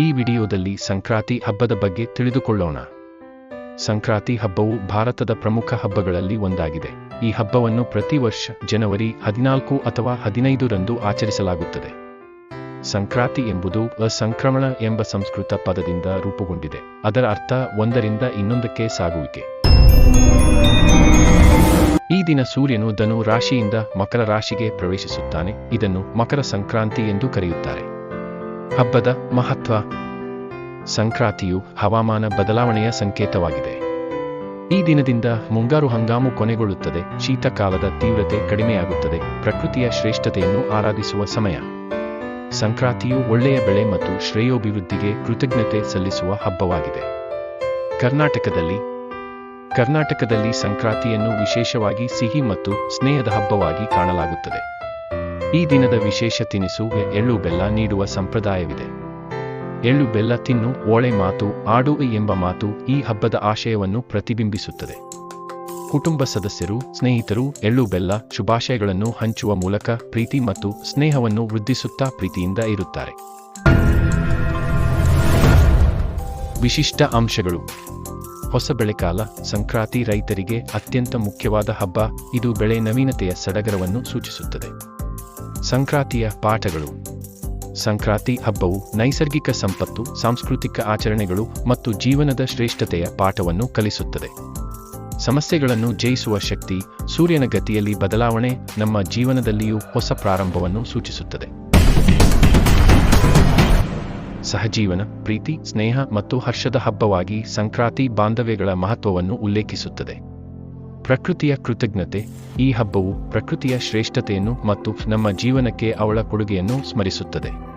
ಈ ವಿಡಿಯೋದಲ್ಲಿ ಸಂಕ್ರಾಂತಿ ಹಬ್ಬದ ಬಗ್ಗೆ ತಿಳಿದುಕೊಳ್ಳೋಣ. ಸಂಕ್ರಾಂತಿ ಹಬ್ಬವು ಭಾರತದ ಪ್ರಮುಖ ಹಬ್ಬಗಳಲ್ಲಿ ಒಂದಾಗಿದೆ. ಈ ಹಬ್ಬವನ್ನು ಪ್ರತಿ ವರ್ಷ ಜನವರಿ ಹದಿನಾಲ್ಕು ಅಥವಾ ಹದಿನೈದರಂದು ಆಚರಿಸಲಾಗುತ್ತದೆ. ಸಂಕ್ರಾಂತಿ ಎಂಬುದು ಅಸಂಕ್ರಮಣ ಎಂಬ ಸಂಸ್ಕೃತ ಪದದಿಂದ ರೂಪುಗೊಂಡಿದೆ. ಅದರ ಅರ್ಥ ಒಂದರಿಂದ ಇನ್ನೊಂದಕ್ಕೆ ಸಾಗುವಿಕೆ. ಈ ದಿನ ಸೂರ್ಯನು ಧನು ರಾಶಿಯಿಂದ ಮಕರ ರಾಶಿಗೆ ಪ್ರವೇಶಿಸುತ್ತಾನೆ. ಇದನ್ನು ಮಕರ ಸಂಕ್ರಾಂತಿ ಎಂದು ಕರೆಯುತ್ತಾರೆ. ಹಬ್ಬದ ಮಹತ್ವ. ಸಂಕ್ರಾಂತಿಯು ಹವಾಮಾನ ಬದಲಾವಣೆಯ ಸಂಕೇತವಾಗಿದೆ. ಈ ದಿನದಿಂದ ಮುಂಗಾರು ಹಂಗಾಮು ಕೊನೆಗೊಳ್ಳುತ್ತದೆ. ಶೀತಕಾಲದ ತೀವ್ರತೆ ಕಡಿಮೆಯಾಗುತ್ತದೆ. ಪ್ರಕೃತಿಯ ಶ್ರೇಷ್ಠತೆಯನ್ನು ಆರಾಧಿಸುವ ಸಮಯ. ಸಂಕ್ರಾಂತಿಯು ಒಳ್ಳೆಯ ಬೆಳೆ ಮತ್ತು ಶ್ರೇಯೋಭಿವೃದ್ಧಿಗೆ ಕೃತಜ್ಞತೆ ಸಲ್ಲಿಸುವ ಹಬ್ಬವಾಗಿದೆ. ಕರ್ನಾಟಕದಲ್ಲಿ ಕರ್ನಾಟಕದಲ್ಲಿ ಸಂಕ್ರಾಂತಿಯನ್ನು ವಿಶೇಷವಾಗಿ ಸಿಹಿ ಮತ್ತು ಸ್ನೇಹದ ಹಬ್ಬವಾಗಿ ಕಾಣಲಾಗುತ್ತದೆ. ಈ ದಿನದ ವಿಶೇಷ ತಿನಿಸು ಎಳ್ಳು ಬೆಲ್ಲ ನೀಡುವ ಸಂಪ್ರದಾಯವಿದೆ. ಎಳ್ಳು ಬೆಲ್ಲ ತಿನ್ನು, ಓಳೆ ಮಾತು, ಆಡು ಎಂಬ ಮಾತು ಈ ಹಬ್ಬದ ಆಶಯವನ್ನು ಪ್ರತಿಬಿಂಬಿಸುತ್ತದೆ. ಕುಟುಂಬ ಸದಸ್ಯರು, ಸ್ನೇಹಿತರು ಎಳ್ಳು ಬೆಲ್ಲ, ಶುಭಾಶಯಗಳನ್ನು ಹಂಚುವ ಮೂಲಕ ಪ್ರೀತಿ ಮತ್ತು ಸ್ನೇಹವನ್ನು ವೃದ್ಧಿಸುತ್ತಾ ಪ್ರೀತಿಯಿಂದ ಇರುತ್ತಾರೆ. ವಿಶಿಷ್ಟ ಅಂಶಗಳು. ಹೊಸ ಬೆಳೆಕಾಲ, ಸಂಕ್ರಾಂತಿ ರೈತರಿಗೆ ಅತ್ಯಂತ ಮುಖ್ಯವಾದ ಹಬ್ಬ. ಇದು ಬೆಳೆ ನವೀನತೆಯ ಸಡಗರವನ್ನು ಸೂಚಿಸುತ್ತದೆ. ಸಂಕ್ರಾಂತಿಯ ಪಾಠಗಳು. ಸಂಕ್ರಾಂತಿ ಹಬ್ಬವು ನೈಸರ್ಗಿಕ ಸಂಪತ್ತು, ಸಾಂಸ್ಕೃತಿಕ ಆಚರಣೆಗಳು ಮತ್ತು ಜೀವನದ ಶ್ರೇಷ್ಠತೆಯ ಪಾಠವನ್ನು ಕಲಿಸುತ್ತದೆ. ಸಮಸ್ಯೆಗಳನ್ನು ಜಯಿಸುವ ಶಕ್ತಿ, ಸೂರ್ಯನ ಗತಿಯಲ್ಲಿ ಬದಲಾವಣೆ ನಮ್ಮ ಜೀವನದಲ್ಲಿಯೂ ಹೊಸ ಪ್ರಾರಂಭವನ್ನು ಸೂಚಿಸುತ್ತದೆ. ಸಹಜೀವನ, ಪ್ರೀತಿ, ಸ್ನೇಹ ಮತ್ತು ಹರ್ಷದ ಹಬ್ಬವಾಗಿ ಸಂಕ್ರಾಂತಿ ಬಾಂಧವ್ಯಗಳ ಮಹತ್ವವನ್ನು ಉಲ್ಲೇಖಿಸುತ್ತದೆ. ಪ್ರಕೃತಿಯ ಕೃತಜ್ಞತೆ ಈ ಹಬ್ಬವು ಪ್ರಕೃತಿಯ ಶ್ರೇಷ್ಠತೆಯನ್ನು ಮತ್ತು ನಮ್ಮ ಜೀವನಕ್ಕೆ ಅವಳ ಕೊಡುಗೆಯನ್ನು ಸ್ಮರಿಸುತ್ತದೆ.